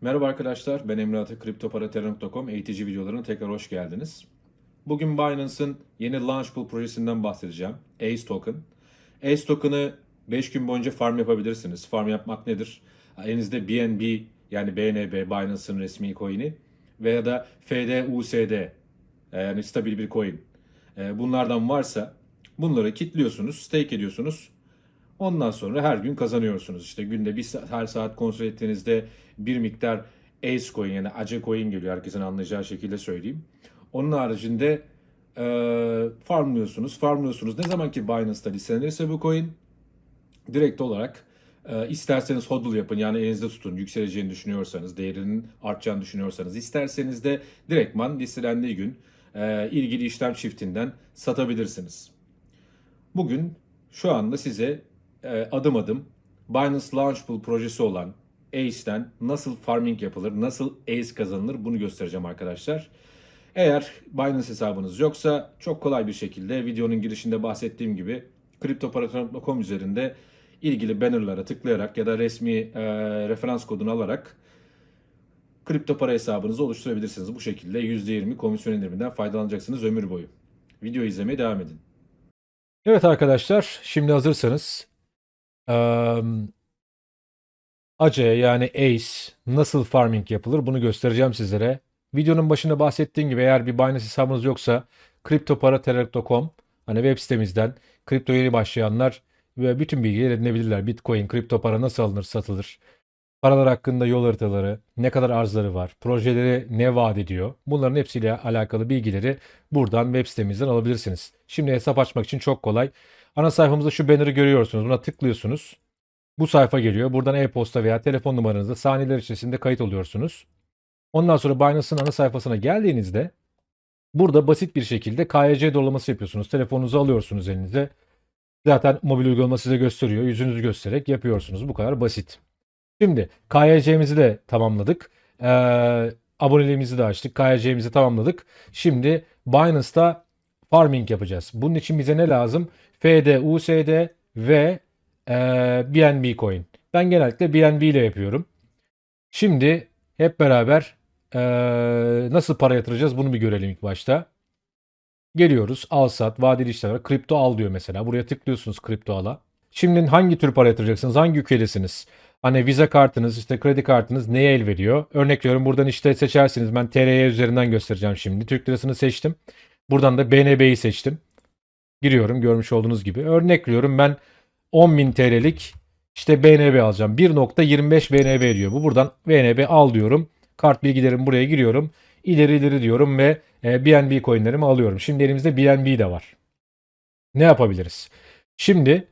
Merhaba arkadaşlar, ben Emre Ata, kriptoparatera.com eğitici videolarına tekrar hoş geldiniz. Bugün Binance'ın yeni Launchpool projesinden bahsedeceğim. ACE Token. ACE Token'ı 5 gün boyunca farm yapabilirsiniz. Farm yapmak nedir? Elinizde BNB yani BNB, Binance'ın resmi coin'i veya da FD, e, yani stabil bir coin. E, Bunlardan varsa bunları kilitliyorsunuz, stake ediyorsunuz. Ondan sonra her gün kazanıyorsunuz. İşte günde bir saat, her saat kontrol ettiğinizde bir miktar ACE coin yani ACE coin geliyor. Herkesin anlayacağı şekilde söyleyeyim. Onun haricinde e, farmlıyorsunuz. Farmlıyorsunuz. Ne zaman ki Binance'da listelenirse bu coin direkt olarak e, isterseniz hodl yapın yani elinizde tutun yükseleceğini düşünüyorsanız, değerinin artacağını düşünüyorsanız. isterseniz de direktman listelendiği gün e, ilgili işlem çiftinden satabilirsiniz. Bugün şu anda size e, adım adım Binance Launchpool projesi olan ACE'den nasıl farming yapılır, nasıl ACE kazanılır bunu göstereceğim arkadaşlar. Eğer Binance hesabınız yoksa çok kolay bir şekilde videonun girişinde bahsettiğim gibi kriptoparatör.com üzerinde ilgili bannerlara tıklayarak ya da resmi e, referans kodunu alarak kripto para hesabınızı oluşturabilirsiniz. Bu şekilde %20 komisyon indiriminden faydalanacaksınız ömür boyu. Video izlemeye devam edin. Evet arkadaşlar, şimdi hazırsanız eee ACE yani ACE nasıl farming yapılır bunu göstereceğim sizlere. Videonun başında bahsettiğim gibi eğer bir Binance hesabınız yoksa kriptoparatera.com hani web sitemizden kripto yeni başlayanlar ve bütün bilgileri edinebilirler. Bitcoin, kripto para nasıl alınır, satılır, paralar hakkında yol haritaları, ne kadar arzları var, projeleri ne vaat ediyor. Bunların hepsiyle alakalı bilgileri buradan web sitemizden alabilirsiniz. Şimdi hesap açmak için çok kolay. Ana sayfamızda şu banner'ı görüyorsunuz. Buna tıklıyorsunuz. Bu sayfa geliyor. Buradan e-posta veya telefon numaranızla saniyeler içerisinde kayıt oluyorsunuz. Ondan sonra Binance'ın ana sayfasına geldiğinizde burada basit bir şekilde KYC doğrulaması yapıyorsunuz. Telefonunuzu alıyorsunuz elinize. Zaten mobil uygulama size gösteriyor. Yüzünüzü göstererek yapıyorsunuz. Bu kadar basit. Şimdi KYC'mizi de tamamladık. Ee, aboneliğimizi de açtık. KYC'mizi tamamladık. Şimdi Binance'da farming yapacağız. Bunun için bize ne lazım? FD, USD ve e, BNB coin. Ben genellikle BNB ile yapıyorum. Şimdi hep beraber e, nasıl para yatıracağız bunu bir görelim ilk başta. Geliyoruz al sat vadeli işlemler kripto al diyor mesela. Buraya tıklıyorsunuz kripto ala. Şimdi hangi tür para yatıracaksınız? Hangi ülkedesiniz? Hani vize kartınız işte kredi kartınız neye el veriyor? Örnek veriyorum buradan işte seçersiniz. Ben TRY üzerinden göstereceğim şimdi. Türk lirasını seçtim. Buradan da BNB'yi seçtim. Giriyorum görmüş olduğunuz gibi. Örnek veriyorum ben 10.000 TL'lik işte BNB alacağım. 1.25 BNB diyor. Bu buradan BNB al diyorum. Kart bilgilerimi buraya giriyorum. İleri ileri diyorum ve e, BNB coinlerimi alıyorum. Şimdi elimizde BNB de var. Ne yapabiliriz? Şimdi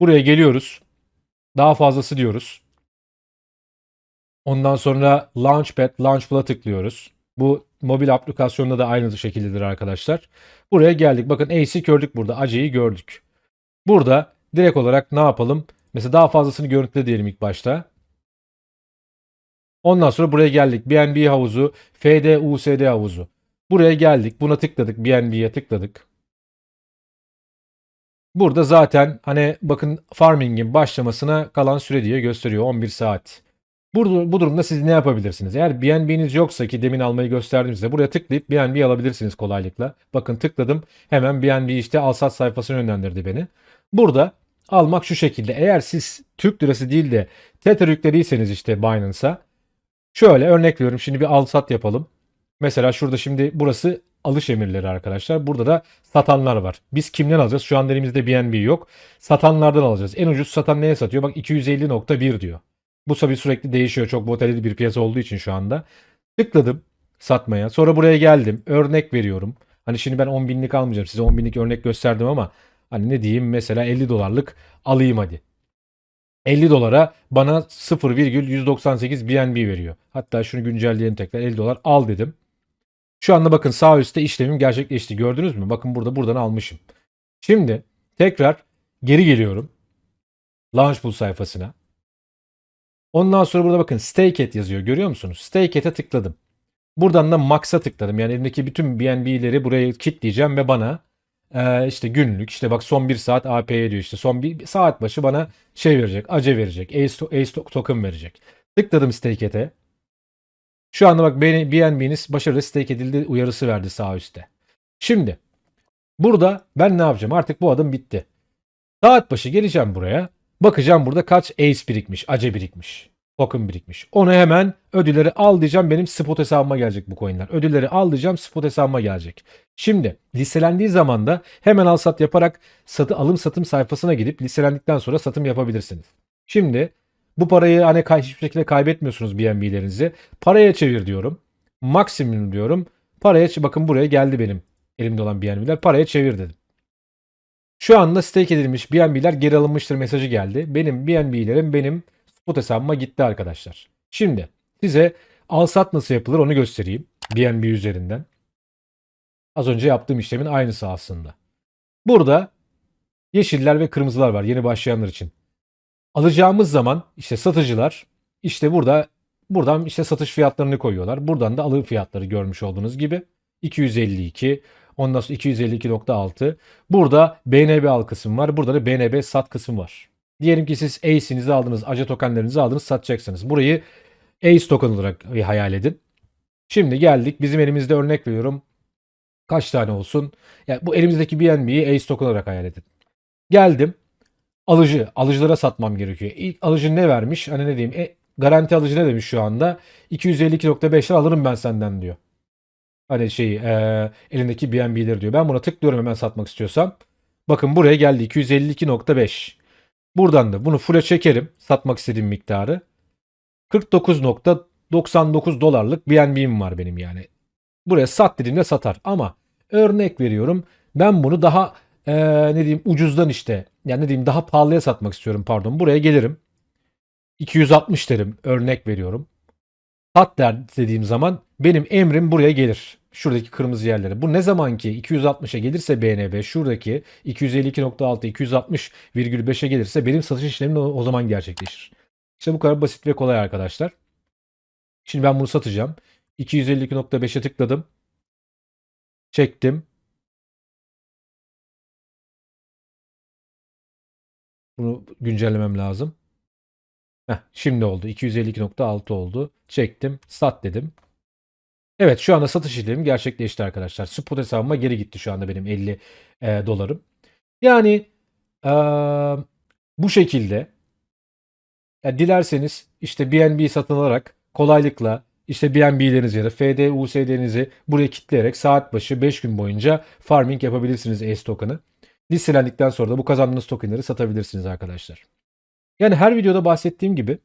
buraya geliyoruz. Daha fazlası diyoruz. Ondan sonra Launchpad, Launchpool'a tıklıyoruz. Bu mobil aplikasyonda da aynı şekildedir arkadaşlar. Buraya geldik. Bakın AC'i gördük burada. AC'yi gördük. Burada direkt olarak ne yapalım? Mesela daha fazlasını görüntüle diyelim ilk başta. Ondan sonra buraya geldik. BNB havuzu, FD, USD havuzu. Buraya geldik. Buna tıkladık. BNB'ye tıkladık. Burada zaten hani bakın farming'in başlamasına kalan süre diye gösteriyor 11 saat. Bu, bu durumda siz ne yapabilirsiniz? Eğer BNB'niz yoksa ki demin almayı gösterdim size buraya tıklayıp BNB alabilirsiniz kolaylıkla. Bakın tıkladım hemen BNB işte al sat sayfasına yönlendirdi beni. Burada almak şu şekilde. Eğer siz Türk lirası değil de Tether yüklediyseniz işte Binance'a şöyle örnek veriyorum. Şimdi bir al sat yapalım. Mesela şurada şimdi burası alış emirleri arkadaşlar. Burada da satanlar var. Biz kimden alacağız? Şu an elimizde BNB yok. Satanlardan alacağız. En ucuz satan neye satıyor? Bak 250.1 diyor. Bu tabii sürekli değişiyor. Çok volatil bir piyasa olduğu için şu anda. Tıkladım satmaya. Sonra buraya geldim. Örnek veriyorum. Hani şimdi ben 10 binlik almayacağım. Size 10 binlik örnek gösterdim ama hani ne diyeyim mesela 50 dolarlık alayım hadi. 50 dolara bana 0,198 BNB veriyor. Hatta şunu güncelleyelim tekrar 50 dolar al dedim. Şu anda bakın sağ üstte işlemim gerçekleşti. Gördünüz mü? Bakın burada buradan almışım. Şimdi tekrar geri geliyorum. Launchpool sayfasına. Ondan sonra burada bakın stake et yazıyor. Görüyor musunuz? Stake et'e tıkladım. Buradan da max'a tıkladım. Yani elimdeki bütün BNB'leri buraya kilitleyeceğim ve bana e, işte günlük işte bak son bir saat AP'ye diyor işte son bir saat başı bana şey verecek. ACE verecek. ACE, ACE token verecek. Tıkladım stake et'e. Şu anda bak BNB'niz başarılı stake edildi uyarısı verdi sağ üstte. Şimdi burada ben ne yapacağım? Artık bu adım bitti. Saat başı geleceğim buraya. Bakacağım burada kaç ace birikmiş, ace birikmiş, token birikmiş. Onu hemen ödülleri al diyeceğim. Benim spot hesabıma gelecek bu coinler. Ödülleri al diyeceğim spot hesabıma gelecek. Şimdi listelendiği zaman da hemen al sat yaparak satı alım satım sayfasına gidip listelendikten sonra satım yapabilirsiniz. Şimdi bu parayı hani hiçbir şekilde kaybetmiyorsunuz BNB'lerinizi. Paraya çevir diyorum. Maksimum diyorum. Paraya bakın buraya geldi benim elimde olan BNB'ler. Paraya çevir dedim. Şu anda stake edilmiş BNB'ler geri alınmıştır mesajı geldi. Benim BNB'lerim benim spot hesabıma gitti arkadaşlar. Şimdi size al sat nasıl yapılır onu göstereyim. BNB üzerinden. Az önce yaptığım işlemin aynısı aslında. Burada yeşiller ve kırmızılar var yeni başlayanlar için. Alacağımız zaman işte satıcılar işte burada buradan işte satış fiyatlarını koyuyorlar. Buradan da alım fiyatları görmüş olduğunuz gibi 252 ondan sonra 252.6 burada BNB al kısım var. Burada da BNB sat kısım var. Diyelim ki siz ACE'inizi aldınız, ACE tokenlerinizi aldınız, satacaksınız. Burayı ACE token olarak hayal edin. Şimdi geldik. Bizim elimizde örnek veriyorum. Kaç tane olsun? Yani bu elimizdeki BNB'yi ACE token olarak hayal edin. Geldim. Alıcı. Alıcılara satmam gerekiyor. İlk alıcı ne vermiş? Hani ne diyeyim? E, garanti alıcı ne demiş şu anda? 252.5'ler alırım ben senden diyor. Hani şey e, elindeki BNB'leri diyor. Ben buna tıklıyorum hemen satmak istiyorsam. Bakın buraya geldi 252.5. Buradan da bunu full'e çekerim. Satmak istediğim miktarı. 49.99 dolarlık BNB'm var benim yani. Buraya sat dediğimde satar. Ama örnek veriyorum. Ben bunu daha e, ne diyeyim ucuzdan işte yani ne diyeyim daha pahalıya satmak istiyorum pardon. Buraya gelirim. 260 derim örnek veriyorum. Sat der dediğim zaman benim emrim buraya gelir. Şuradaki kırmızı yerlere. Bu ne zaman ki 260'a gelirse BNB şuradaki 252.6 260,5'e gelirse benim satış işlemim o zaman gerçekleşir. İşte bu kadar basit ve kolay arkadaşlar. Şimdi ben bunu satacağım. 252.5'e tıkladım. Çektim. Bunu güncellemem lazım. Heh, şimdi oldu. 252.6 oldu. Çektim. Sat dedim. Evet şu anda satış işlemim gerçekleşti arkadaşlar. Spot hesabıma geri gitti şu anda benim 50 e, dolarım. Yani e, bu şekilde ya dilerseniz işte BNB satın alarak kolaylıkla işte BNB'lerinizi ya da FD, USD'nizi buraya kitleyerek saat başı 5 gün boyunca farming yapabilirsiniz ACE token'ı. Listelendikten sonra da bu kazandığınız tokenları satabilirsiniz arkadaşlar. Yani her videoda bahsettiğim gibi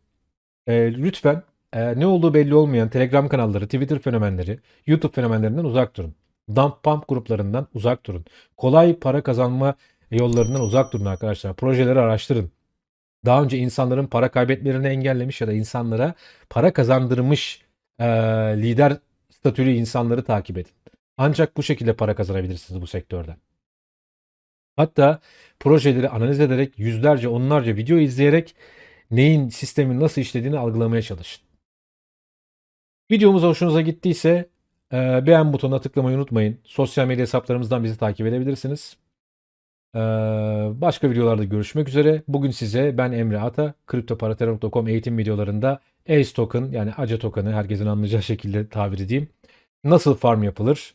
e, lütfen e, ne olduğu belli olmayan Telegram kanalları, Twitter fenomenleri, YouTube fenomenlerinden uzak durun. Dump pump gruplarından uzak durun. Kolay para kazanma yollarından uzak durun arkadaşlar. Projeleri araştırın. Daha önce insanların para kaybetmelerini engellemiş ya da insanlara para kazandırmış e, lider statülü insanları takip edin. Ancak bu şekilde para kazanabilirsiniz bu sektörden. Hatta projeleri analiz ederek yüzlerce onlarca video izleyerek neyin sistemin nasıl işlediğini algılamaya çalışın. Videomuz hoşunuza gittiyse e, beğen butonuna tıklamayı unutmayın. Sosyal medya hesaplarımızdan bizi takip edebilirsiniz. E, başka videolarda görüşmek üzere. Bugün size ben Emre Ata, kriptoparatera.com eğitim videolarında ACE token yani ACE token'ı herkesin anlayacağı şekilde tabir edeyim. Nasıl farm yapılır?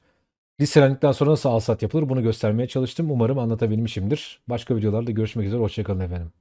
Listelendikten sonra nasıl alsat yapılır bunu göstermeye çalıştım. Umarım anlatabilmişimdir. Başka videolarda görüşmek üzere. Hoşçakalın efendim.